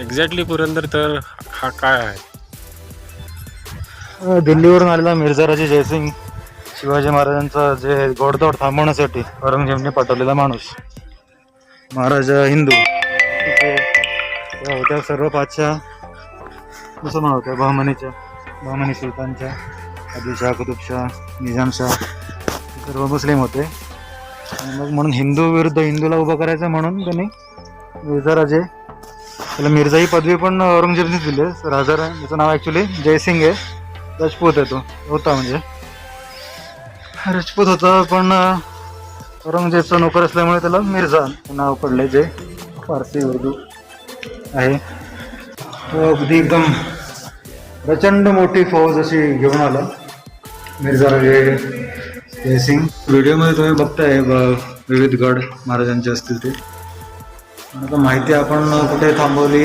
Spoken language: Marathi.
एक्झॅक्टली पुरंदर तर हा काय आहे? दिल्लीवरून आलेला मिर्झाराजे जयसिंग शिवाजी महाराजांचा जे घोडदौड थांबवण्यासाठी औरंगजेबने पाठवलेला माणूस. महाराजा हिंदू. होत्या सर्व पाचशा मुसलमान होत्या बहमनीच्या बहमनी सुलतानच्या आदिलशाह कुतुबशाह निजामशाह सर्व मुस्लिम होते. मग म्हणून हिंदू विरुद्ध हिंदूला उभं करायचं म्हणून त्यांनी मिर्झाराजे त्याला मिर्झा ही पदवी पण औरंगजेबने दिली आहे. राजा रा- त्याचं नाव ॲक्च्युली जयसिंग आहे. राजपूत आहे तो. होता म्हणजे. राजपूत होता पण औरंगजेबचा नोकर असल्यामुळे त्याला मिर्झा नाव पडले जे फारसी उर्दू आहे. तो अगदी एकदम प्रचंड मोठी फौज अशी घेऊन आला. मिर्झा राजे जयसिंग. व्हिडिओमध्ये तुम्ही बघताय ब- विविध गड महाराजांचे असतील ते. आता माहिती आपण कुठे थांबवली?